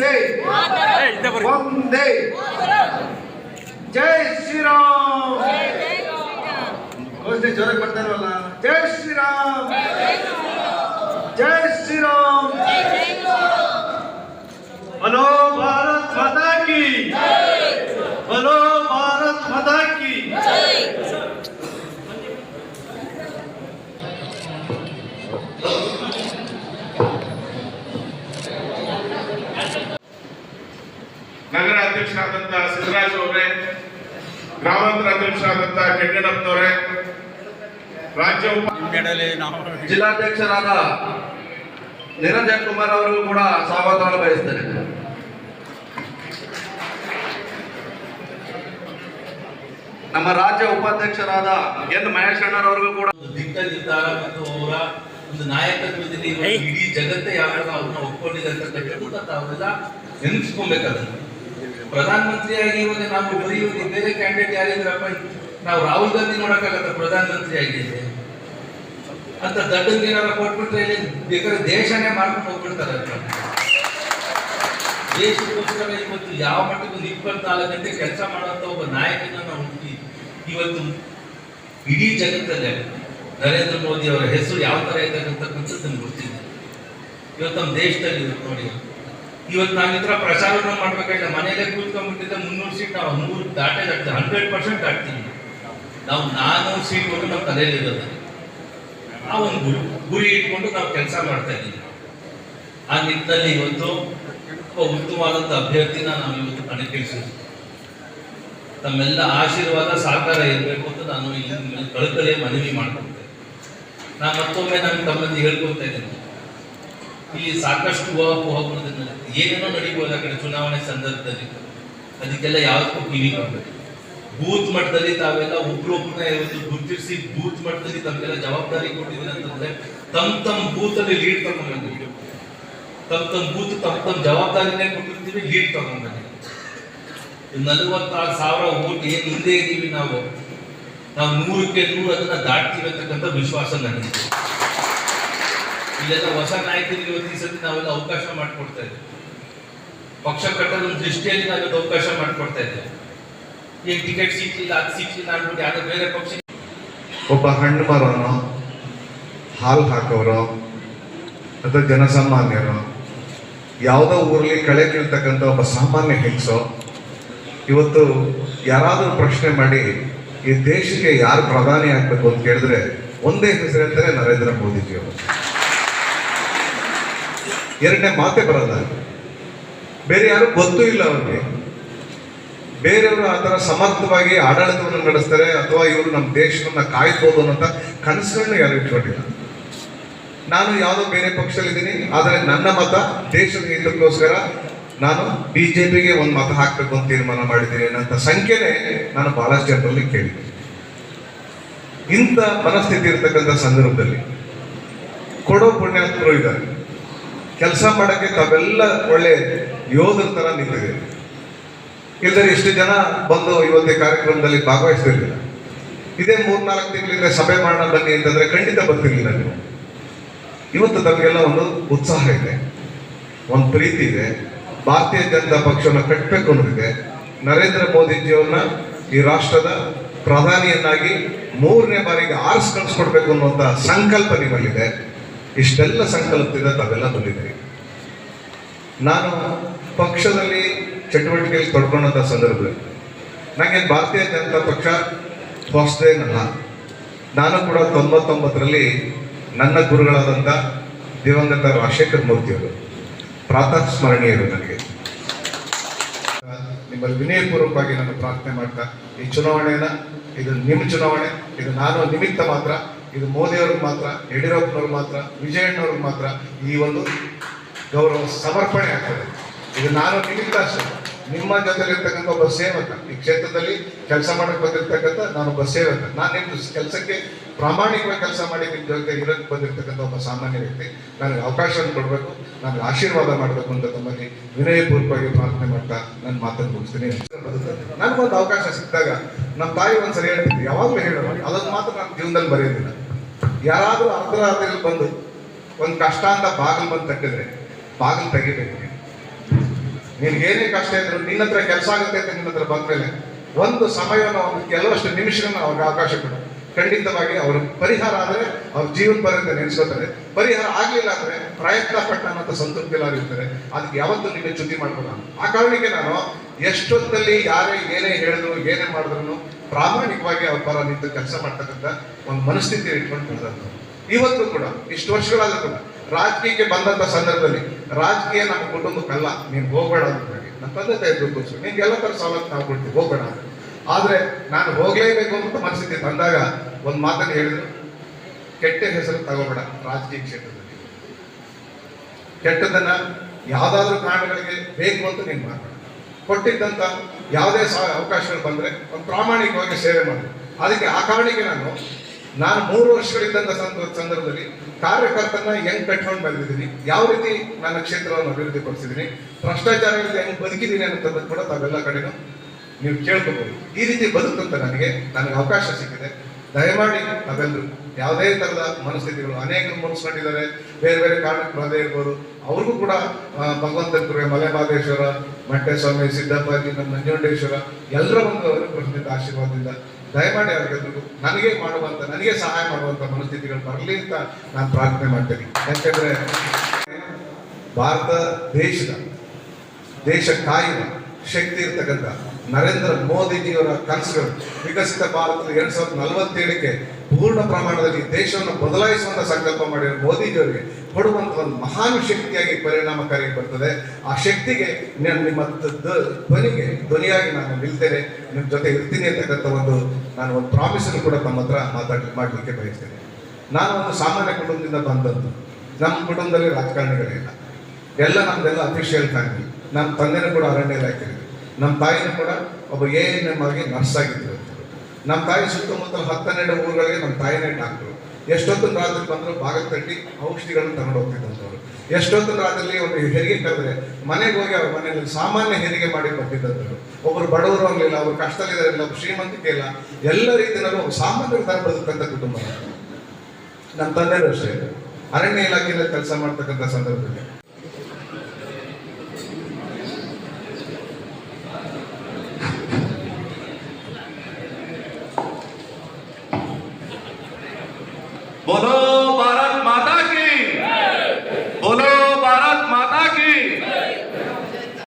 ಒಂದೇ. ಒಂದೇ. ಜೈ ಶ್ರೀರಾಮ್. ಘೋಷಣೆ ಜೋರಾಗಿ ಮಾಡ್ತಾ ಇಲ್ವಲ್ಲ? ಜೈ ಶ್ರೀರಾಮ್ ಜೈ ಶ್ರೀರಾಮ್ ಹಲೋ ಭಾರತ್ ಮಾತಾ ಕಿ ಹಲೋ ಭಾರತ್ ಮಾತಾ ಕಿ ನಗರ ಅಧ್ಯಕ್ಷರಾದಂತ ಸಿದ್ದರಾಜು ಅವರೇ ಗ್ರಾಮಾಂತರ ಅಧ್ಯಕ್ಷರಾದಂತ ಕೆಂಗಣ್ಣಪ್ಪನವರೇ ರಾಜ್ಯ ಉಪ ಜಿಲ್ಲಾಧ್ಯಕ್ಷರಾದ ನಿರಂಜನ್ ಕುಮಾರ್ ಅವರಿಗೂ ಕೂಡ ಸ್ವಾಗತವನ್ನು ಬಯಸ್ತೇನೆ. ನಮ್ಮ ರಾಜ್ಯ ಉಪಾಧ್ಯಕ್ಷರಾದ ಎನ್ ಮಹೇಶ್ ಅಣ್ಣರವರಿಗೂ ಕೂಡ ನಿರ್ಧಾರ ಮತ್ತು ಅವರ ಒಂದು ನಾಯಕತ್ವದಲ್ಲಿ ಇಡೀ ಜಗತ್ತೇ ಯಾರು ಅವ್ರನ್ನ ಒಪ್ಕೊಂಡಿದೆ ಮತ್ತು ಅವರೆಲ್ಲ ಪ್ರಧಾನಮಂತ್ರಿಯಾಗಿ ಇವಾಗ ನಾವು ಬರೀ ಬೇರೆ ಕ್ಯಾಂಡಿಡೇಟ್ ಯಾರಿದ್ರಪ್ಪ? ನಾವು ರಾಹುಲ್ ಗಾಂಧಿ ನೋಡಕ್ಕಾಗತ್ತ ಪ್ರಧಾನಮಂತ್ರಿ ಆಗಿದೆ ಅಂತ ದಡ್ಡಂಗೆ ಏನಾರ ಕೊಟ್ಬಿಟ್ರೆ ಇಲ್ಲಿ ಬೇಕಾದ್ರೆ ದೇಶನೇ ಮಾಡ್ಕೊಂಡು ಹೋಗ್ಬಿಡ್ತಾರೆ ದೇಶಕ್ಕೋಸ್ಕರ ಇವತ್ತು ಯಾವ ಮಟ್ಟಿಗೆ ಒಂದು ಇಪ್ಪತ್ನಾಲ್ಕು ಗಂಟೆ ಕೆಲಸ ಮಾಡುವಂತ ಒಬ್ಬ ನಾಯಕನ ನಾವು ಇವತ್ತು ಇಡೀ ಜಗತ್ತಲ್ಲೇ ನರೇಂದ್ರ ಮೋದಿ ಅವರ ಹೆಸರು ಯಾವ ತರ ಇದೆ ಅಂತಕ್ಕಂಥದ್ದು ಗೊತ್ತಿದೆ ಇವತ್ತು ನಮ್ಮ ದೇಶದಲ್ಲಿ ನೋಡಿ. ಇವತ್ತು ನಾನು ಈ ಥರ ಪ್ರಚಾರವನ್ನು ಮಾಡ್ಬೇಕಾಗಿಲ್ಲ. ಮನೆಯಲ್ಲೇ ಕೂತ್ಕೊಂಡ್ಬಿಟ್ಟಿದ್ದೆ ಮುನ್ನೂರು ಸೀಟ್ ನಾವು ನೂರು ದಾಟೇ ದಾಟ್ತೀವಿ ಹಂಡ್ರೆಡ್ ಪರ್ಸೆಂಟ್ ದಾಟ್ತೀವಿ ನಾವು ನಾನೂರು ಸೀಟ್ ಹೋಗಿ ನಮ್ಮ ತಲೆಯಲ್ಲಿ ಇರೋದು. ಆ ಒಂದು ಗುರಿ ಗುರಿ ಇಟ್ಕೊಂಡು ನಾವು ಕೆಲಸ ಮಾಡ್ತಾ ಇದ್ದೀವಿ. ಆ ನಿಟ್ಟಿನಲ್ಲಿ ಇವತ್ತು ಉತ್ತಮವಾದಂಥ ಅಭ್ಯರ್ಥಿನ ನಾವು ಇವತ್ತು ಕಣಕ್ಕಿಳಿಸಿದ್ವಿ. ತಮ್ಮೆಲ್ಲ ಆಶೀರ್ವಾದ, ಸಹಕಾರ ಇರಬೇಕು ಅಂತ ನಾನು ಇಲ್ಲಿ ಕಳಕಳಿ ಕಳಕಳಿಯ ಮನವಿ ಮಾಡ್ಕೊಳ್ತೇನೆ. ನಾನು ಮತ್ತೊಮ್ಮೆ ನಾನು ತಮ್ಮಲ್ಲಿ ಹೇಳ್ಕೊಳ್ತಾ ಇದ್ದೀನಿ. ಇಲ್ಲಿ ಸಾಕಷ್ಟು ಊಹಾಪೋಹಗಳು ಏನೇನೋ ನಡೀಬೋದು ಆ ಕಡೆ ಚುನಾವಣೆ ಸಂದರ್ಭದಲ್ಲಿ. ಅದಕ್ಕೆಲ್ಲ ಯಾವತ್ತೂ ಕಿವಿ ಕೊಡಬೇಕು ಬೂತ್ ಮಟ್ಟದಲ್ಲಿ ತಾವೆಲ್ಲ ಒಬ್ರೊಬ್ರನ್ನ ಇವತ್ತು ಗುರುತಿಸಿ ಬೂತ್ ಮಟ್ಟದಲ್ಲಿ ತಮಗೆಲ್ಲ ಜವಾಬ್ದಾರಿ ಕೊಟ್ಟಿದ್ದೀರಿ ಅಂತಂದ್ರೆ ತಮ್ಮ ತಮ್ಮ ಬೂತ್ ಅಲ್ಲಿ ಲೀಡ್ ತಗೊಂಡ್ಬಂದಿದ್ದೀವಿ ತಮ್ಮ ತಮ್ಮ ಬೂತ್ ತಮ್ಮ ತಮ್ಮ ಜವಾಬ್ದಾರಿನೇ ಕೊಟ್ಟಿರ್ತೀವಿ ಲೀಡ್ ತಗೊಂಡ್ಬಂದಿದ್ದೀವಿ ನಲವತ್ತಾರು ಸಾವಿರ ಓಟ್ ಏನ್ ಹಿಂದೆ ಇದ್ದೀವಿ ನಾವು. ನಾವು ನೂರಕ್ಕೆ ನೂರು ಅದನ್ನ ದಾಟ್ತೀವಿ ಅಂತಕ್ಕಂಥ ವಿಶ್ವಾಸ ನನಗೆ ಇಲ್ಲೆಲ್ಲ ಹೊಸ ನಾಯಕರಿಗೆ ಇವತ್ತು ಈ ಸತಿ ನಾವೆಲ್ಲ ಅವಕಾಶ ಮಾಡಿಕೊಡ್ತಾ ಇದ್ದೇವೆ ಪಕ್ಷ ಕಟ್ಟದ ದೃಷ್ಟಿಯಲ್ಲಿ ನಾವೆಲ್ಲ ಅವಕಾಶ ಮಾಡಿಕೊಡ್ತಾ ಇದ್ದೇವೆ ಈಗ ಟಿಕೆಟ್ ಸಿಕ್ಕಿಲ್ಲ ಅದು ಸಿಕ್ಕಿಲ್ಲ ಅಂದ್ಬಿಟ್ಟು ಯಾವ್ದೋ ಬೇರೆ ಪಕ್ಷ ಒಬ್ಬ ಹಣ್ಣು ಮರನೋ, ಹಾಲು ಹಾಕೋರು ಅಥವಾ ಜನಸಾಮಾನ್ಯರು, ಯಾವುದೋ ಊರಲ್ಲಿ ಕಳೆ ಕೀಳ್ತಕ್ಕಂಥ ಒಬ್ಬ ಸಾಮಾನ್ಯ ಹೆಂಗಸು, ಇವತ್ತು ಯಾರಾದರೂ ಪ್ರಶ್ನೆ ಮಾಡಿ, ಈ ದೇಶಕ್ಕೆ ಯಾರು ಪ್ರಧಾನಿ ಆಗಬೇಕು ಅಂತ ಕೇಳಿದ್ರೆ ಒಂದೇ ಹೆಸರು ಹೇಳ್ತಾರೆ ನರೇಂದ್ರ ಮೋದಿಜಿಯವರು ಎರಡನೇ ಮಾತೆ ಬರಲ್ಲ. ಬೇರೆ ಯಾರು ಗೊತ್ತೂ ಇಲ್ಲ ಅವ್ರಿಗೆ. ಬೇರೆಯವರು ಆ ಥರ ಸಮರ್ಥವಾಗಿ ಆಡಳಿತವನ್ನು ನಡೆಸ್ತಾರೆ ಅಥವಾ ಇವರು ನಮ್ಮ ದೇಶವನ್ನು ಕಾಯ್ಬೋದು ಅನ್ನೋಂಥ ಕನಸುಗಳನ್ನ ಯಾರು ಇಟ್ಕೊಂಡಿಲ್ಲ. ನಾನು ಯಾವುದೋ ಬೇರೆ ಪಕ್ಷದಲ್ಲಿದ್ದೀನಿ, ಆದರೆ ನನ್ನ ಮತ ದೇಶದ ಹಿತಕ್ಕೋಸ್ಕರ ನಾನು ಬಿ ಜೆ ಪಿಗೆ ಒಂದು ಮತ ಹಾಕಬೇಕು ಅಂತ ತೀರ್ಮಾನ ಮಾಡಿದ್ದೀನಿ ಅನ್ನೋಂಥ ಸಂಖ್ಯೆನೇ ನಾನು ಬಹಳಷ್ಟು ಜನರಲ್ಲಿ ಕೇಳಿದ್ದೆ ಇಂಥ ಮನಸ್ಥಿತಿ ಇರ್ತಕ್ಕಂಥ ಸಂದರ್ಭದಲ್ಲಿ ಕೊಡೋ ಪುಣ್ಯಾತ್ಮರು ಇದ್ದಾರೆ. ಕೆಲಸ ಮಾಡೋಕ್ಕೆ ತಾವೆಲ್ಲ ಒಳ್ಳೆ ಯೋಧರ ಥರ ನಿಂತಿದೆ. ಇಲ್ಲದ್ರೆ ಇಷ್ಟು ಜನ ಬಂದು ಇವತ್ತೇ ಕಾರ್ಯಕ್ರಮದಲ್ಲಿ ಭಾಗವಹಿಸ್ತಿರ್ಲಿಲ್ಲ. ಇದೇ ಮೂರ್ನಾಲ್ಕು ತಿಂಗಳಿಂದ ಸಭೆ ಮಾಡೋಣ ಬನ್ನಿ ಅಂತಂದ್ರೆ ಖಂಡಿತ ಬರ್ತಿರ್ಲಿಲ್ಲ ನೀವು. ಇವತ್ತು ತಮಗೆಲ್ಲ ಒಂದು ಉತ್ಸಾಹ ಇದೆ, ಒಂದು ಪ್ರೀತಿ ಇದೆ. ಭಾರತೀಯ ಜನತಾ ಪಕ್ಷವನ್ನು ಕಟ್ಟಬೇಕು ಅನ್ನೋದಿದೆ. ನರೇಂದ್ರ ಮೋದಿಜಿಯವ್ರನ್ನ ಈ ರಾಷ್ಟ್ರದ ಪ್ರಧಾನಿಯನ್ನಾಗಿ ಮೂರನೇ ಬಾರಿಗೆ ಆರಿಸ್ ಕಳಿಸ್ಕೊಡ್ಬೇಕು ಅನ್ನುವಂಥ ಸಂಕಲ್ಪ ನಿಮ್ಮಲ್ಲಿದೆ. ಇಷ್ಟೆಲ್ಲ ಸಂಕಲ್ಪದಿಂದ ತಾವೆಲ್ಲ ಬಂದಿದ್ದೀರಿ ನಾನು ಪಕ್ಷದಲ್ಲಿ ಚಟುವಟಿಕೆಯಲ್ಲಿ ತೊಡ್ಕೊಂಡಂಥ ಸಂದರ್ಭದಲ್ಲಿ ನನಗೆ ಭಾರತೀಯ ಜನತಾ ಪಕ್ಷ ಹೊಸದೇನಲ್ಲ ನಾನು ಕೂಡ ತೊಂಬತ್ತೊಂಬತ್ತರಲ್ಲಿ ನನ್ನ ಗುರುಗಳಾದಂಥ ದಿವಂಗತ ರಾಜಶೇಖರ್ ಮೂರ್ತಿಯವರು ಪ್ರಾತಃ ಸ್ಮರಣೀಯರು ನನಗೆ. ನಿಮ್ಮಲ್ಲಿ ವಿನಯಪೂರ್ವಕವಾಗಿ ನಾನು ಪ್ರಾರ್ಥನೆ ಮಾಡ್ತಾ ಈ ಚುನಾವಣೆಯನ್ನ, ಇದು ನಿಮ್ಮ ಚುನಾವಣೆ, ಇದು ನಾನು ನಿಮಿತ್ತ ಮಾತ್ರ ಇದು ಮೋದಿಯವ್ರಿಗೆ ಮಾತ್ರ, ಯಡಿಯೂರಪ್ಪನವ್ರಿಗೆ ಮಾತ್ರ, ವಿಜಯಣ್ಣವ್ರಿಗೆ ಮಾತ್ರ ಈ ಒಂದು ಗೌರವ ಸಮರ್ಪಣೆ ಆಗ್ತದೆ. ಇದು ನಾನು ನಿಮಿತ್ತ ಅಷ್ಟೇ. ನಿಮ್ಮ ಜೊತೆಲಿರ್ತಕ್ಕಂಥ ಒಬ್ಬ ಸೇವಕ, ಈ ಕ್ಷೇತ್ರದಲ್ಲಿ ಕೆಲಸ ಮಾಡಕ್ಕೆ ಬಂದಿರ್ತಕ್ಕಂಥ ಒಬ್ಬ ಸೇವಕ. ನಾನು ನಿಮ್ಮ ಕೆಲಸಕ್ಕೆ ಪ್ರಾಮಾಣಿಕವಾಗಿ ಕೆಲಸ ಮಾಡಿ ನಿಮ್ಮ ಜೊತೆ ಇರೋಕ್ಕೆ ಬಂದಿರ್ತಕ್ಕಂಥ ಒಬ್ಬ ಸಾಮಾನ್ಯ ವ್ಯಕ್ತಿ. ನನಗೆ ಅವಕಾಶವನ್ನು ಕೊಡಬೇಕು, ನನಗೆ ಆಶೀರ್ವಾದ ಮಾಡಬೇಕು ಅಂತ ತಮ್ಮಲ್ಲಿ ವಿನಯಪೂರ್ವಕವಾಗಿ ಪ್ರಾರ್ಥನೆ ಮಾಡ್ತಾ ನನ್ನ ಮಾತನ್ನು ಮುಗಿಸ್ತೀನಿ. ನನಗೊಂದು ಅವಕಾಶ ಸಿಕ್ಕಿದಾಗ ನಮ್ಮ ತಾಯಿ ಒಂದ್ಸರಿ ಹೇಳ್ತೀನಿ ಯಾವಾಗಲೂ ಹೇಳೋಣ ಅದನ್ನು ಮಾತ್ರ ನಾನು ಜೀವನದಲ್ಲಿ ಬರೆಯೋದಿಲ್ಲ. ಯಾರಾದರೂ ಅರ್ಧ ರಾತ್ರಿಯಲ್ಲಿ ಬಂದು ಒಂದು ಕಷ್ಟ ಅಂತ ಬಾಗಿಲು ಬಂದು ತಕ್ಕಿದ್ರೆ ಬಾಗಿಲು ತೆಗಿಬೇಕು ನಿನ್ಗೇನೇ ಕಷ್ಟ ಇದ್ರು ನಿನ್ನ ಹತ್ರ ಕೆಲಸ ಆಗುತ್ತೆ ಅಂತ ನಿನ್ನ ಹತ್ರ ಬಂದ್ಮೇಲೆ ಒಂದು ಸಮಯವನ್ನು ಒಂದು ಕೆಲವಷ್ಟು ನಿಮಿಷಗಳನ್ನ ಅವ್ರಿಗೆ ಅವಕಾಶ ಕೊಡು. ಖಂಡಿತವಾಗಿ ಅವ್ರ ಪರಿಹಾರ ಆದರೆ ಅವ್ರ ಜೀವನ ಪರ್ಯಂತ ನೆನೆಸ್ಕೋತಾರೆ. ಪರಿಹಾರ ಆಗಲಿಲ್ಲ ಅಂದ್ರೆ ಪ್ರಯತ್ನ ಪಟ್ಟ ಅನ್ನೋ ಸಂತೃಪ್ತಿ ಇರ್ತಾರೆ ಅದಕ್ಕೆ ಯಾವತ್ತೂ ನಿಮಗೆ ಚ್ಯುತಿ ಮಾಡ್ಬೋದ ಆ ಕಾರಣಕ್ಕೆ ನಾನು ಎಷ್ಟೊತ್ತಲ್ಲಿ ಯಾರೇ ಏನೇ ಹೇಳಿದ್ರು, ಏನೇ ಮಾಡಿದ್ರು ಪ್ರಾಮಾಣಿಕವಾಗಿ ಅವ್ರ ಪರ ನಿಂತು ಕೆಲಸ ಮಾಡ್ತಕ್ಕಂಥ ಒಂದು ಮನಸ್ಥಿತಿ ಇಟ್ಕೊಂಡು ಬೆಳೆದಂತ ಇವತ್ತು ಕೂಡ, ಇಷ್ಟು ವರ್ಷಗಳಾದ್ರೂ ಕೂಡ, ರಾಜಕೀಯಕ್ಕೆ ಬಂದಂತ ಸಂದರ್ಭದಲ್ಲಿ ರಾಜಕೀಯ ನಮ್ಮ ಕುಟುಂಬಕ್ಕಲ್ಲ, ನೀನು ಹೋಗ್ಬೇಡ ಅಂತ ನನ್ನ ತಂದೆ ತಾಯಿ ದುಡ್ಡು ನಿನ್ಗೆ ಎಲ್ಲ ತರ ಸವಲತ್ತು ನಾವು ಹೋಗಬೇಡ ಅಂತ. ಆದ್ರೆ ನಾನು ಹೋಗ್ಲೇಬೇಕು ಅಂತ ಮನಸ್ಥಿತಿ ತಂದಾಗ ಒಂದು ಮಾತನ್ನು ಹೇಳಿದ್ರು. ಕೆಟ್ಟ ಹೆಸರು ತಗೋಬೇಡ ರಾಜಕೀಯ ಕ್ಷೇತ್ರದಲ್ಲಿ. ಕೆಟ್ಟದನ್ನ ಯಾವ್ದಾದ್ರು ಕಾರಣಗಳಿಗೆ ಬೇಕು ಅಂತ ನೀನು ಮಾಡಬೇಡ. ಕೊಟ್ಟಿದ್ದಂತ ಯಾವುದೇ ಅವಕಾಶಗಳು ಬಂದ್ರೆ ಒಂದು ಪ್ರಾಮಾಣಿಕವಾಗಿ ಸೇವೆ ಮಾಡಿ. ಅದಕ್ಕೆ ಆ ಕಾರಣಕ್ಕೆ ನಾನು ನಾನು ಮೂರು ವರ್ಷಗಳಿದ್ದಂಥ ಸಂದ- ಸಂದರ್ಭದಲ್ಲಿ ಕಾರ್ಯಕರ್ತನ ಹೆಂಗ್ ಕಟ್ಕೊಂಡು ಬಂದಿದ್ದೀನಿ, ಯಾವ ರೀತಿ ನನ್ನ ಕ್ಷೇತ್ರವನ್ನು ಅಭಿವೃದ್ಧಿ ಪಡಿಸಿದ್ದೀನಿ ಭ್ರಷ್ಟಾಚಾರಗಳಲ್ಲಿ ಹೆಂಗ್ ಬದುಕಿದ್ದೀನಿ ಅನ್ನೋದನ್ನು ಕೂಡ ತಾವೆಲ್ಲ ಕಡೆನೂ ನೀವು ಕೇಳ್ಕೋಬಹುದು ಈ ರೀತಿ ಬದುಕಂತ ನನಗೆ ನನಗೆ ಅವಕಾಶ ಸಿಕ್ಕಿದೆ. ದಯಮಾಡಿ ನಾವೆಲ್ಲರೂ ಯಾವುದೇ ತರದ ಮನಸ್ಥಿತಿಗಳು ಅನೇಕರು ಮನಸ್ಕೊಂಡಿದ್ದಾರೆ ಬೇರೆ ಬೇರೆ ಕಾರಣಕ್ಕೆ ಬರದೇ ಇರ್ಬೋದು. ಅವ್ರಿಗೂ ಕೂಡ ಭಗವಂತ ಕೃಪೆ, ಮಲೆಮಹದೇಶ್ವರ ಮಂಟೇಸ್ವಾಮಿ ಸಿದ್ದಪ್ಪಾಜಿ, ನಮ್ಮ ನಂಜುಂಡೇಶ್ವರ, ಎಲ್ಲರ ಒಂದು ಅನುಗ್ರಹದಿಂದ, ಆಶೀರ್ವಾದದಿಂದ ದಯಮಾಡಿ ಅವ್ರಿಗೆಲ್ರಿಗೂ ನನಗೆ ಮಾಡುವಂತ, ನನಗೆ ಸಹಾಯ ಮಾಡುವಂತ ಮನಸ್ಥಿತಿಗಳು ಬರಲಿ ಅಂತ ನಾನು ಪ್ರಾರ್ಥನೆ ಮಾಡ್ತೇನೆ. ಯಾಕಂದ್ರೆ ಭಾರತ ದೇಶದ, ದೇಶ ಕಾಯುವ ಶಕ್ತಿ ಇರ್ತಕ್ಕಂಥ ನರೇಂದ್ರ ಮೋದಿಜಿಯವರ ಕನಸುಗಳು ವಿಕಸಿತ ಭಾರತದ ಎರಡ್ ಸಾವಿರದ ನಲವತ್ತೇಳಕ್ಕೆ ಪೂರ್ಣ ಪ್ರಮಾಣದಲ್ಲಿ ದೇಶವನ್ನು ಬದಲಾಯಿಸುವಂತ ಸಂಕಲ್ಪ ಮಾಡಿರೋ ಮೋದಿಜಿಯವರಿಗೆ ಕೊಡುವಂತ ಒಂದು ಮಹಾನ್ ಶಕ್ತಿಯಾಗಿ ಪರಿಣಾಮಕಾರಿ ಬರ್ತದೆ. ಆ ಶಕ್ತಿಗೆ ನಾನು ನಿಮ್ಮ ಧ್ವನಿಗೆ, ಧ್ವನಿಯಾಗಿ ನಾನು ನಿಲ್ತೇನೆ. ನಿಮ್ಮ ಜೊತೆ ಇರ್ತೀನಿ ಅಂತಕ್ಕಂಥ ಒಂದು ನಾನು ಒಂದು ಪ್ರಾಮಿಸ್ ಕೂಡ ತಮ್ಮ ಹತ್ರ ಮಾತಾಡ್ ಮಾಡಲಿಕ್ಕೆ ಬಯಸ್ತೇನೆ. ನಾನು ಒಂದು ಸಾಮಾನ್ಯ ಕುಟುಂಬದಿಂದ ಬಂದದ್ದು. ನಮ್ಮ ಕುಟುಂಬದಲ್ಲಿ ರಾಜಕಾರಣಿಗಳಿಲ್ಲ ಎಲ್ಲ ನಮ್ದೆಲ್ಲ ಅಫಿಷಿಯಲ್ ಫ್ಯಾಮಿಲಿ ನಮ್ಮ ತಂದೆನ ಕೂಡ ಅರಣ್ಯ ಇಲಾಖೆಯಲ್ಲಿ. ನಮ್ಮ ತಾಯಿನ ಕೂಡ ಒಬ್ಬ ಎ ಎನ್ ಎಂ ಆಗಿ ನರ್ಸ್ ಆಗಿದ್ರು. ನಮ್ಮ ತಾಯಿ ಸುತ್ತಮುತ್ತ ಹತ್ತನ್ನೆರಡು ಊರುಗಳಿಗೆ ನಮ್ಮ ತಾಯಿನೇ ಡಾಕ್ಟ್ರು. ಎಷ್ಟೊತ್ತು ರಾತ್ರಿ ಬಂದ್ರು ತಟ್ಟಿ ಔಷಧಿಗಳನ್ನು ತಗೊಂಡು ಹೋಗ್ತಿದ್ದಂಥವ್ರು. ಎಷ್ಟೊತ್ತು ರಾತ್ರಿ ಒಂದು ಹೆರಿಗೆ ಕರೆದ್ರೆ ಮನೆಗೆ ಹೋಗಿ ಅವ್ರ ಮನೆಯಲ್ಲಿ ಸಾಮಾನ್ಯ ಹೆರಿಗೆ ಮಾಡಿ ಬರ್ತಿದ್ದಂಥವ್ರು ಒಬ್ಬರು ಬಡವರು ಆಗಲಿಲ್ಲ ಅವ್ರು ಕಷ್ಟದಲ್ಲಿರಲಿಲ್ಲ ಒಬ್ಬ ಶ್ರೀಮಂತಿಕೆ ಇಲ್ಲ. ಎಲ್ಲ ರೀತಿಯಲ್ಲೂ ಸಾಮಾನ್ಯರು ತರ ಬದುಕಂತ ಕುಟುಂಬ. ನಮ್ಮ ತಂದೆಯವರು ಅಷ್ಟೇ. ಅರಣ್ಯ ಇಲಾಖೆಯಲ್ಲಿ ಕೆಲಸ ಮಾಡ್ತಕ್ಕಂಥ ಸಂದರ್ಭದಲ್ಲಿ.